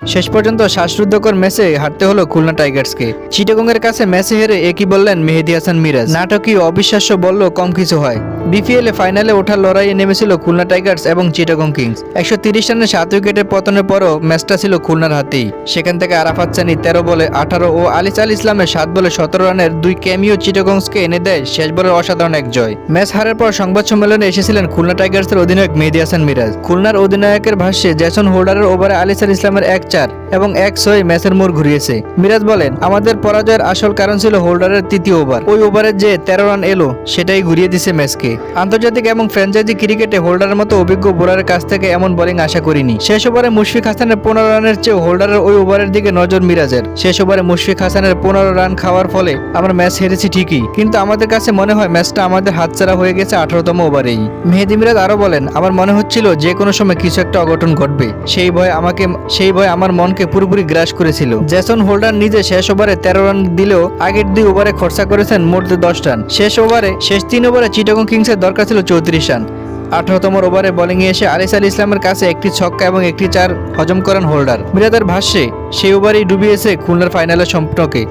শেষ পর্যন্ত শ্বাসরুদ্ধকর ম্যাচে হারতে হলো খুলনা টাইগার্সকে। চিটাগংয়ের কাছে ম্যাচে হেরে একই বললেন মেহেদি হাসান মিরাজ? নাটকীয় অবিশ্বাস্য বলল কম কিছু হয়। বিপিএল ফাইনালে ওঠার লড়াইয়ে নেমেছিল খুলনা টাইগার্স এবং চিটাগং কিংস। একশো তিরিশ রানে সাত উইকেটের পতনের পরও ম্যাচটা ছিল খুলনার হাতেই। সেখান থেকে আরাফাত চানি তেরো বলে আঠারো ও আলিস আল ইসলামের সাত বলে সতেরো রানের দুই ক্যামিও চিটাগংসকে এনে দেয় শেষ বলের অসাধারণ এক জয়। ম্যাচ হারের পর সংবাদ সম্মেলনে এসেছিলেন খুলনা টাইগার্সের অধিনায়ক মেহেদি হাসান মিরাজ। খুলনার অধিনায়কের ভাষ্যে, জ্যাসন হোল্ডারের ওভারে আলিস আল ইসলামের এক চার এবং এক ছয় ম্যাচের মোড় ঘুরিয়েছে। মিরাজ বলেন, আমাদের পরাজয়ের আসল কারণ ছিল হোল্ডারের তৃতীয় ওভার। ওই ওভারের যে তেরো রান এলো, সেটাই ঘুরিয়ে দিছে ম্যাচকে। আন্তর্জাতিক এবং ফ্র্যাঞ্চাইজি ক্রিকেটে হোল্ডারের মতো অভিজ্ঞ বোলারের কাছ থেকে এমন বোলিং আশা করিনি। শেষ ওভারে মুশফিক হাসানের পনেরো রানের চেয়ে হোল্ডারের ওই ওভারের দিকে নজর মিরাজের। শেষ ওভারে মুশফিক হাসানের পনেরো রান খাওয়ার ফলে আমরা ম্যাচ হেরেছি ঠিকই, কিন্তু আমাদের কাছে মনে হয় ম্যাচটা আমাদের হাতছাড়া হয়ে গেছে আঠারোতম ওভারেই। মেহেদি মিরাজ আরও বলেন, আমার মনে হচ্ছিল যে কোনো সময় কিছু একটা অঘটন ঘটবে। সেই ভয় আমাকে, সেই ভয় আমার মনকে পুরোপুরি গ্রাস করেছিল। জ্যাসন হোল্ডার নিজে শেষ ওভারে তেরো রান দিলেও আগের দুই ওভারে খরচা করেছেন মোট দশ রান। শেষ ওভারে, শেষ তিন ওভারে চিটাগং কিংসের দরকার ছিল চৌত্রিশ রান। আঠারোতম ওভারে বোলিংয়ে এসে আলিস আল ইসলামের কাছে একটি ছক্কা এবং একটি চার হজম করেন হোল্ডার মিরাদের ভাষ্যে, সেই ওভারেই ডুবিয়েছে খুলনার ফাইনালের স্বপ্নকে